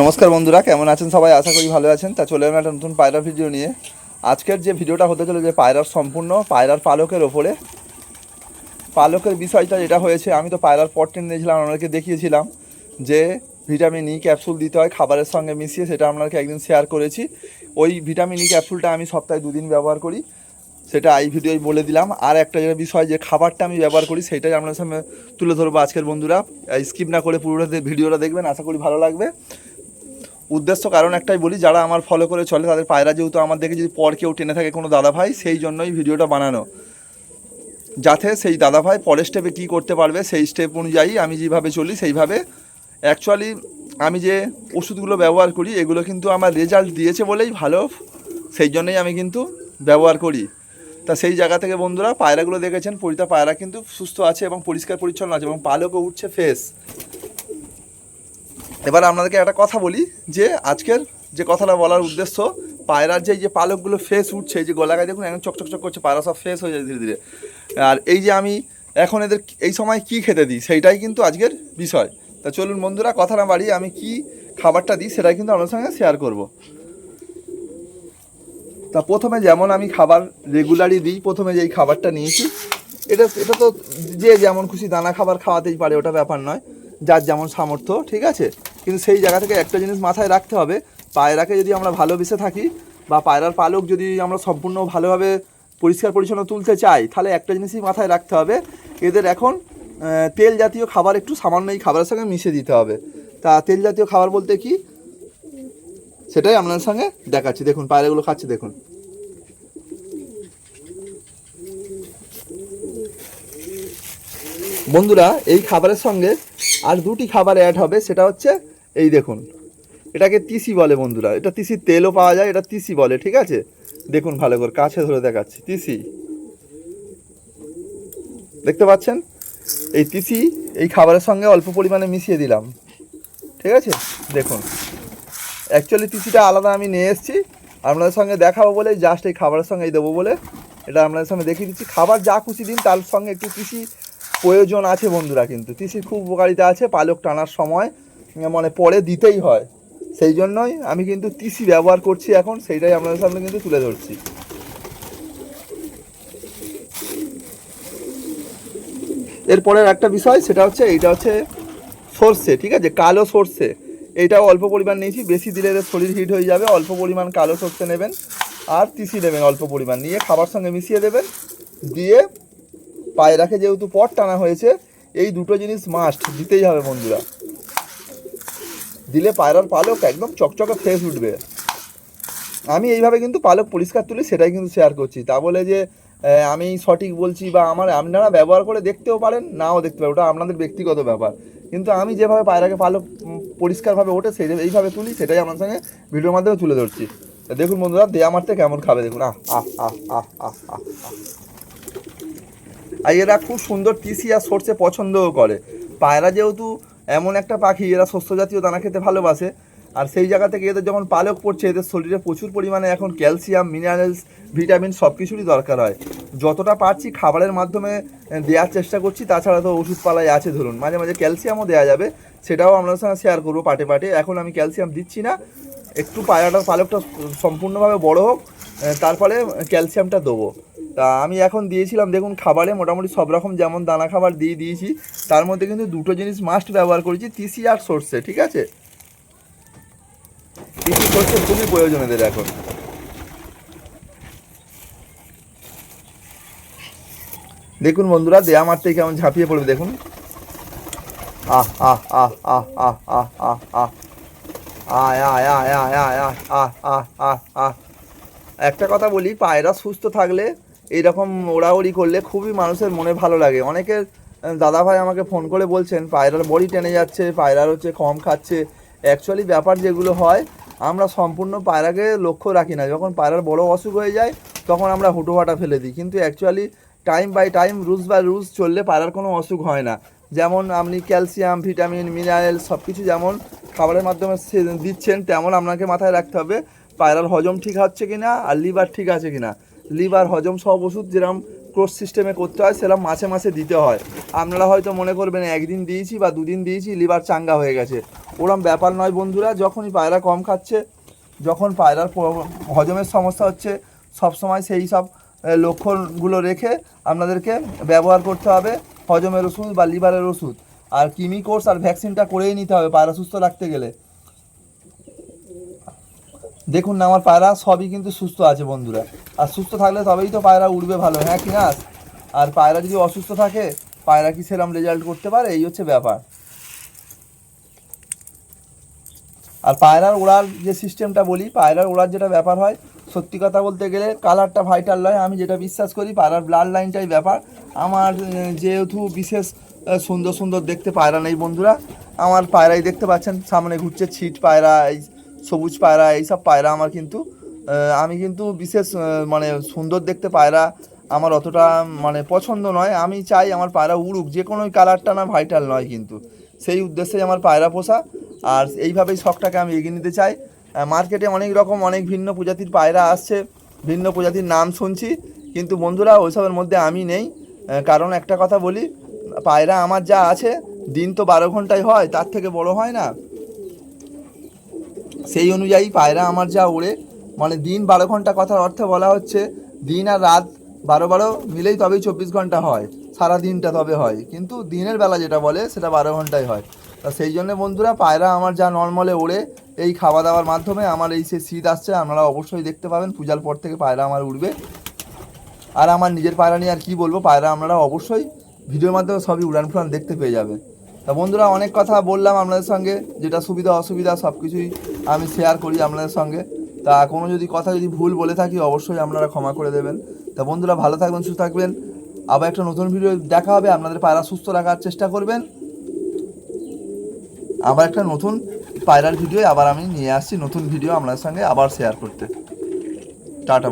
নমস্কার বন্ধুরা, কেমন আছেন সবাই? আশা করি ভালো আছেন। তা চলে এলাম একটা নতুন পায়রা ভিডিও নিয়ে। আজকের যে ভিডিওটা হতে চলে যে পায়রার সম্পূর্ণ, পায়রার পালকের ওপরে। পালকের বিষয়টা যেটা হয়েছে, আমি তো পায়রার পট টেনে নিয়েছিলাম আপনাকে দেখিয়েছিলাম যে ভিটামিন ই ক্যাপসুল দিতে হয়, খাবারের সঙ্গে মিশিয়ে সেটা আপনাকে একদিন শেয়ার করেছি। ওই ভিটামিন ই ক্যাপসুলটা আমি সপ্তাহে দুদিন ব্যবহার করি, সেটা এই ভিডিওয় বলে দিলাম। আর একটা যে বিষয়, যে খাবারটা আমি ব্যবহার করি, সেটাই আপনার সামনে তুলে ধরবো আজকের বন্ধুরা। স্কিপ না করে পুরোটা ভিডিওটা দেখবেন, আশা করি ভালো লাগবে। উদ্দেশ্য, কারণ একটাই বলি, যারা আমার ফলো করে চলে, তাদের পায়রা যেহেতু আমার দেখে যদি পর কেউ টেনে থাকে কোনো দাদা ভাই সেই জন্যই ভিডিওটা বানানো। যাতে সেই দাদা ভাই পরের স্টেপে কী করতে পারবে, সেই স্টেপ অনুযায়ী আমি যেভাবে চলি, সেইভাবে অ্যাকচুয়ালি আমি যে ওষুধগুলো ব্যবহার করি, এগুলো কিন্তু আমার রেজাল্ট দিয়েছে বলেই ভালো, সেই জন্যই আমি কিন্তু ব্যবহার করি। তা সেই জায়গা থেকে বন্ধুরা, পায়রাগুলো দেখেছেন, পরিতা পায়রা কিন্তু সুস্থ আছে এবং পরিষ্কার পরিচ্ছন্ন আছে এবং পালকও উঠছে ফেস এবার আপনাদেরকে একটা কথা বলি, যে আজকের যে কথাটা বলার উদ্দেশ্য, পায়রার যে যে পালকগুলো ফেস উঠছে যে গলাগায় দেখুন এখন চকচক চক করছে, পায়রা সব ফেস হয়ে যায় ধীরে ধীরে। আর এই যে আমি এখন এদের এই সময় কি খেতে দিই, সেইটাই কিন্তু আজকের বিষয়। তা চলুন বন্ধুরা, কথা না বাড়িয়ে আমি কি খাবারটা দিই, সেটাই কিন্তু আপনার সঙ্গে শেয়ার করব। তা প্রথমে যেমন আমি খাবার রেগুলারই দিই, প্রথমে যেই খাবারটা নিয়েছি, এটা এটা তো যে যেমন খুশি দানা খাবার খাওয়াতেই পারে, ওটা ব্যাপার নয়, যার যেমন সামর্থ্য, ঠিক আছে? কিন্তু সেই জায়গা থেকে একটা জিনিস মাথায় রাখতে হবে, পায়রাকে যদি আমরা ভালোবেসে থাকি বা পায়রার পালক যদি আমরা সম্পূর্ণ ভালোভাবে পরিষ্কার পরিচ্ছন্ন তুলতে চাই, তাহলে একটা জিনিসই মাথায় রাখতে হবে। এদের এখন তেল জাতীয় খাবার একটু সামান্য এই খাবারের সঙ্গে মিশিয়ে দিতে হবে। তা তেল জাতীয় খাবার বলতে কি? সেটাই আপনার সঙ্গে দেখাচ্ছি। দেখুন, পায়রাগুলো খাচ্ছে, দেখুন। বন্ধুরা, এই খাবারের সঙ্গে আর দুটি খাবার অ্যাড হবে, সেটা হচ্ছে এই দেখুন, এটাকে তিসি বলে বন্ধুরা। এটা তিসির তেলও পাওয়া যায়, এটা তিসি বলে, ঠিক আছে? দেখুন ভালো করে, কাছে ধরে দেখাচ্ছি, তিসি। দেখতে পাচ্ছেন? এই তিসি এই খাবারের সঙ্গে অল্প পরিমাণে মিশিয়ে দিলাম, ঠিক আছে? দেখুন অ্যাকচুয়ালি তিসিটা আলাদা আমি নিয়ে এসেছি, আপনাদের সঙ্গে দেখাবো বলে জাস্ট এই খাবারের সঙ্গে এই দেবো বলে, এটা আপনাদের সঙ্গে দেখিয়ে দিচ্ছি। খাবার যা খুশি দিন, তার সঙ্গে একটু তিসি প্রয়োজন আছে বন্ধুরা কিন্তু। তিসির খুব উপকারিতা আছে, পালক টানার সময় মানে পরে দিতেই হয়। সেই জন্যই আমি কিন্তু তিসি ব্যবহার করছি এখন, সেইটাই আপনাদের সামনে কিন্তু তুলে ধরছি। এরপরের একটা বিষয়, সেটা হচ্ছে, এইটা হচ্ছে সর্ষে, ঠিক আছে? কালো সর্ষে। এইটাও অল্প পরিমাণ নিয়েছি, বেশি দিলে এদের শরীর হিট হয়ে যাবে। অল্প পরিমাণ কালো সর্ষে নেবেন, আর তিসি নেবেন অল্প পরিমাণ। নিয়ে খাবার সঙ্গে মিশিয়ে দেবেন। দিয়ে পায়রাকে যেহেতু পট টানা হয়েছে, এই দুটো জিনিস মাস্ট দিতেই হবে বন্ধুরা। দিলে পায়রার পালক একদম চকচকে ফ্রেশ উঠবে। আমি এইভাবে কিন্তু পালক পরিষ্কার তুলি, সেটাই কিন্তু শেয়ার করছি। তা বলে যে আমি সঠিক বলছি বা আমার আপনারা ব্যবহার করে দেখতেও পারেন, নাও দেখতে পারেন, ওটা আপনাদের ব্যক্তিগত ব্যাপার। কিন্তু আমি যেভাবে পায়রাকে পালক পরিষ্কারভাবে ওঠে, সেই এইভাবে তুলি, সেটাই আমার সঙ্গে ভিডিওর মাধ্যমে তুলে ধরছি। দেখুন বন্ধুরা দেয়া মারতে কেমন খাবে, দেখুন, আহ আহ আহ আহ আহ আহ আর এরা খুব সুন্দর তিসি আর সর্ষে পছন্দও করে। পায়রা যেহেতু এমন একটা পাখি এরা শস্য জাতীয় দানা খেতে ভালোবাসে। আর সেই জায়গা থেকে এদের যখন পালক পড়ছে, এদের শরীরে প্রচুর পরিমাণে এখন ক্যালসিয়াম, মিনারেলস, ভিটামিন সব কিছুরই দরকার হয়। যতটা পারছি খাবারের মাধ্যমে দেওয়ার চেষ্টা করছি, তাছাড়া তো ওষুধপালায় আছে ধরুন। মাঝে মাঝে ক্যালসিয়ামও দেওয়া যাবে, সেটাও আপনার সঙ্গে শেয়ার করব পাটে পাটে। এখন আমি ক্যালসিয়াম দিচ্ছি না, একটু পায়রাটার পালকটা সম্পূর্ণভাবে বড় হোক তারপরে ক্যালসিয়ামটা দেবো। তা আমি এখন দিয়েছিলাম, দেখুন খাবারে মোটামুটি সব রকম যেমন দানা খাবার দিয়ে দিয়েছি, তার মধ্যে কিন্তু দুটো জিনিস মাস্ট ব্যবহার করেছি, তিসি আর সর্ষে, ঠিক আছে? তিসি, সর্ষে খুবই প্রয়োজন এদের এখন। দেখুন বন্ধুরা, দেয়া মারতে কেমন ঝাঁপিয়ে পড়বে, দেখুন। আহ আহ আহ আহ আহ আহ আহ আহ। আয় আয় আয় আয় আয় আহ আহ আহ আহ একটা কথা বলি, পায়রা সুস্থ থাকলে এইরকম ওড়াউড়ি করলে খুবই মানুষের মনে ভালো লাগে। অনেকের দাদা ভাই আমাকে ফোন করে বলছেন, পায়রার বডি টেনে যাচ্ছে, পায়রার হচ্ছে কম খাচ্ছে। অ্যাকচুয়ালি ব্যাপার যেগুলো হয়, আমরা সম্পূর্ণ পায়রাকে লক্ষ্য রাখি না। যখন পায়রার বড় অসুখ হয়ে যায়, তখন আমরা হুটোহাটা ফেলে দিই। কিন্তু actually time by time rules by rules চললে পায়রার কোনো অসুখ হয় না। যেমন আপনি ক্যালসিয়াম ভিটামিন মিনারেল সব কিছু যেমন খাবারের মাধ্যমে দিচ্ছেন, তেমন আপনাকে মাথায় রাখতে হবে, পায়রার হজম ঠিক হচ্ছে কি না আর লিভার ঠিক আছে কিনা। লিভার, হজম সব ওষুধ যেরকম ক্রোস সিস্টেমে করতে হয় সেরকম মাসে মাসে দিতে হয়। আপনারা হয়তো মনে করবেন, একদিন দিয়েছি বা দুদিন দিয়েছি, লিভার চাঙ্গা হয়ে গেছে। ওরম ব্যাপার নয় বন্ধুরা, যখনই পায়রা কম খাচ্ছে, যখন পায়রার হজমের সমস্যা হচ্ছে, সবসময় সেই সব লক্ষণগুলো রেখে আপনাদেরকে ব্যবহার করতে হবে, হজমের ওষুধ বা লিভারের ওষুধ। আর কিমি কোর্স আর ভ্যাকসিনটা করেই নিতে হবে, পায়রা সুস্থ রাখতে গেলে। দেখুন না, আমার পায়রা সবই কিন্তু সুস্থ আছে বন্ধুরা। আর সুস্থ থাকলে তবেই তো পায়রা উড়বে ভালো হ্যাঁ কি না? আর পায়রা যদি অসুস্থ থাকে, পায়রা কি সেরকম রেজাল্ট করতে পারে? এই হচ্ছে ব্যাপার। আর পায়রার ওড়ার যে সিস্টেমটা বলি, পায়রার ওড়ার যেটা ব্যাপার হয়, সত্যি কথা বলতে গেলে কালারটা ভাইটাল নয়, আমি যেটা বিশ্বাস করি, পায়রার ব্লাড লাইনটাই ব্যাপার। আমার যেহেতু বিশেষ সুন্দর সুন্দর দেখতে পায়রা নেই বন্ধুরা, আমার পায়রাই দেখতে পাচ্ছেন, সামনে ঘুরছে ছিট পায়রা, এই সবুজ পায়রা, এইসব পায়রা আমার কিন্তু আমি কিন্তু বিশেষ মানে সুন্দর দেখতে পায়রা আমার অতটা মানে পছন্দ নয়। আমি চাই আমার পায়রা উড়ুক, যে কোনো কালারটা না ভাইটাল নয় কিন্তু। সেই উদ্দেশ্যেই আমার পায়রা পোষা। আর এইভাবেই শখটাকে আমি এগিয়ে নিতে চাই। মার্কেটে অনেক রকম, অনেক ভিন্ন প্রজাতির পায়রা আসছে, ভিন্ন প্রজাতির নাম শুনছি। কিন্তু বন্ধুরা, ওইসবের মধ্যে আমি নেই। কারণ একটা কথা বলি, পায়রা আমার যা আছে, দিন তো বারো ঘন্টায় হয়, তার থেকে বড় হয় না। সেই অনুযায়ী পায়রা আমার যা ওড়ে। মানে দিন বারো ঘণ্টা কথার অর্থে বলা হচ্ছে, দিন আর রাত বারো বারো মিলেই তবেই চব্বিশ ঘণ্টা হয়, সারা দিনটা তবে হয়। কিন্তু দিনের বেলা যেটা বলে, সেটা বারো ঘন্টায় হয়। তা সেই জন্য বন্ধুরা, পায়রা আমার যা নর্মালে ওড়ে, এই খাওয়া দাওয়ার মাধ্যমে আমার এই সে শীত আসছে, আপনারা অবশ্যই দেখতে পাবেন, পূজার পর থেকে পায়রা আমার উড়বে। আর আমার নিজের পায়রা নিয়ে আর কি বলব, পায়রা আপনারা অবশ্যই ভিডিওর মাধ্যমে সবই উড়ান ফুরান দেখতে পেয়ে যাবেন। তা বন্ধুরা অনেক কথা বললাম আপনাদের সঙ্গে, যেটা সুবিধা, অসুবিধা সব কিছুই আমি শেয়ার করি আপনাদের সঙ্গে। তা কোনো যদি কথা, যদি ভুল বলে থাকি, অবশ্যই আপনারা ক্ষমা করে দেবেন। তা বন্ধুরা ভালো থাকবেন, সুস্থ থাকবেন। আবার একটা নতুন ভিডিও দেখা হবে, আপনাদের পায়রা সুস্থ রাখার চেষ্টা করবেন। আবার একটা নতুন পায়রার ভিডিও আবার আমি নিয়ে আসছি, নতুন ভিডিও আপনাদের সঙ্গে আবার শেয়ার করতে। টাটা